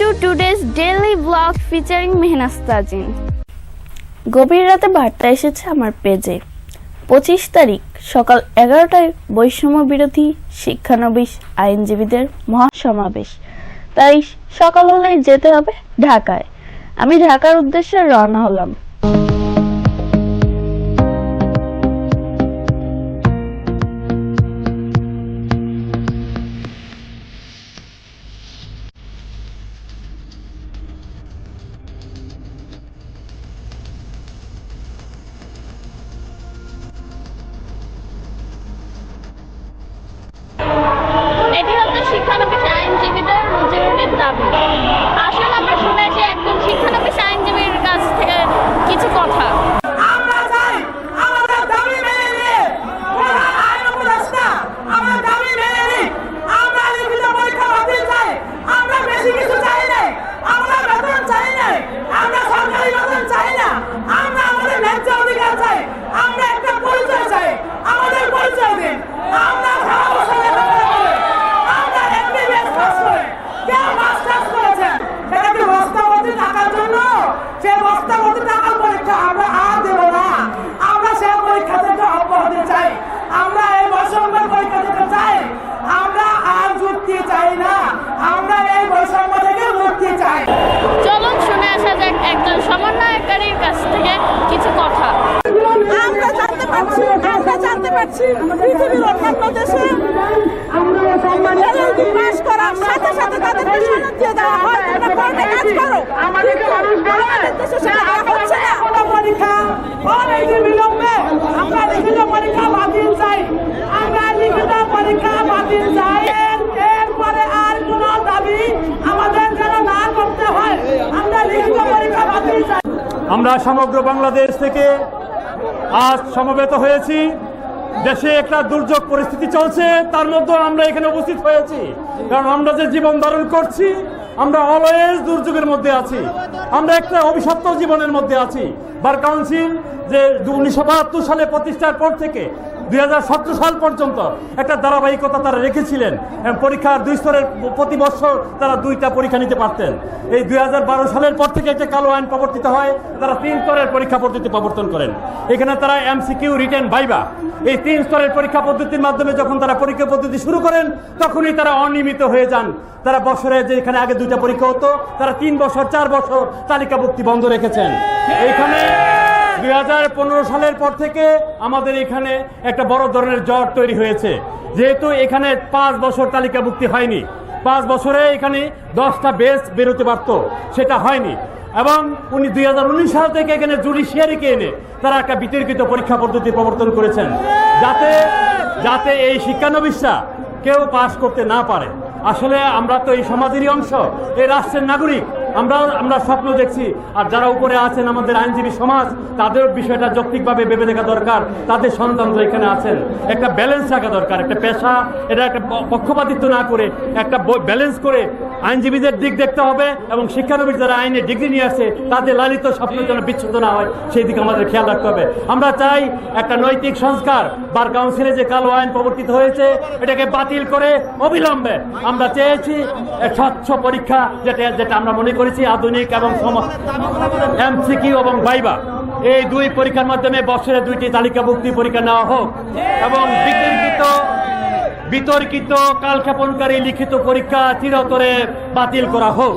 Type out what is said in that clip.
to today's daily vlog featuring Mehnaz Tajin গভীর রাতে বার্তা এসেছে আমার পেজে পঁচিশ তারিখ, সকাল এগারোটায় বৈষম্য বিরোধী শিক্ষানবিশ আইনজীবীদের মহাসমাবেশ। তাই সকাল হলেই যেতে হবে ঢাকায়। আমি ঢাকার উদ্দেশ্যে রওনা হলাম। আমরা জানতে পারছি পৃথিবীর অন্যান্য দেশে পাস করার সাথে সাথে তাদেরকে সনদ দিয়ে দেওয়া হয়। তোমরা কোর্টে কাজ করো। আমাদের দেশে সেটা আর হচ্ছে না। আমরা পরীক্ষা অনেকদিন বিলম্বে। আমরা লিখিত পরীক্ষা বাতিল চাই। আমরা লিখিত পরীক্ষা বাতিল চাই। এরপরে আর কোনো দাবি আমাদের যেন না করতে হয়। আমরা লিখিত পরীক্ষা বাতিল চাই। আমরা সমগ্র বাংলাদেশ থেকে আজ সমবেত হয়েছি। দেশে একটা দুর্যোগ পরিস্থিতি চলছে, তার মধ্যে আমরা এখানে উপস্থিত হয়েছি। কারণ আমরা যে জীবন ধারণ করছি, আমরা অলওয়েজ দুর্যোগের মধ্যে আছি। আমরা একটা অভিশপ্ত জীবনের মধ্যে আছি। বার কাউন্সিল যে উনিশশো বাহাত্তর সালে প্রতিষ্ঠার পর থেকে দু হাজার সতেরো সাল পর্যন্ত একটা ধারাবাহিকতা তারা রেখেছিলেন পরীক্ষার দুই স্তরের প্রতি বছর তারা দুইটা পরীক্ষা নিতে পারতেন। এই দু হাজার বারো সালের পর থেকে একটা কালো আইন প্রবর্তিত হয়, তারা তিন স্তরের পরীক্ষা পদ্ধতি প্রবর্তন করেন। এখানে তারা এমসিকিউ রিটেন ভাইবা এই তিন স্তরের পরীক্ষা পদ্ধতির মাধ্যমে যখন তারা পরীক্ষা পদ্ধতি শুরু করেন, তখনই তারা অনিয়মিত হয়ে যান। তারা বছরে যে এখানে আগে দুইটা পরীক্ষা হতো, তারা তিন বছর, চার বছর তালিকাভুক্তি বন্ধ রেখেছেন। এইখানে সালের পর থেকে আমাদের এখানে একটা বড় ধরনের জ্বর তৈরি হয়েছে। যেহেতু এখানে পাঁচ বছর তালিকাভুক্তি হয়নি, পাঁচ বছরে এখানে দশটা বেস বেরোতে পারত, সেটা হয়নি। এবং উনি দুই হাজার উনিশ সাল থেকে এখানে জুডিশিয়ারিকে এনে তারা একটা বিতর্কিত পরীক্ষা পদ্ধতি প্রবর্তন করেছেন। যাতে যাতে এই শিক্ষানবিশরা কেউ পাশ করতে না পারে। আসলে আমরা তো এই সমাজেরই অংশ, এই রাষ্ট্রের নাগরিক। আমরা আমরা স্বপ্ন দেখছি। আর যারা উপরে আছেন আমাদের আইনজীবী সমাজ, তাদের বিষয়টা যৌক্তিকভাবে ভেবে দেখা দরকার। তাদের সন্তানরা এখানে আছেন। একটা ব্যালেন্স রাখা দরকার। একটা পেশা, এটা একটা পক্ষপাতিত্ব না করে একটা ব্যালেন্স করে আইনজীবীদের দিক দেখতে হবে এবং শিক্ষানবিশ যারা আইনে ডিগ্রি নিয়ে আসে, তাদের লালিত স্বপ্ন যেন বিচ্ছুত না হয়, সেই দিকে আমাদের খেয়াল রাখতে হবে। আমরা চাই একটা নৈতিক সংস্কার। বার কাউন্সিলে যে কালো আইন প্রবর্তিত হয়েছে, এটাকে বাতিল করে অবিলম্বে আমরা চেয়েছি স্বচ্ছ পরীক্ষা, যেটা যেটা আমরা মনে করেছি আধুনিক এবং এমসিকিউ এবং ভাইবা এই দুই পরীক্ষার মাধ্যমে বছরে দুইটি তালিকাভুক্তি পরীক্ষা নেওয়া হোক এবং বিতর্কিত বিতর্কিত কালক্ষেপণকারী লিখিত পরীক্ষা চিরতরে বাতিল করা হোক।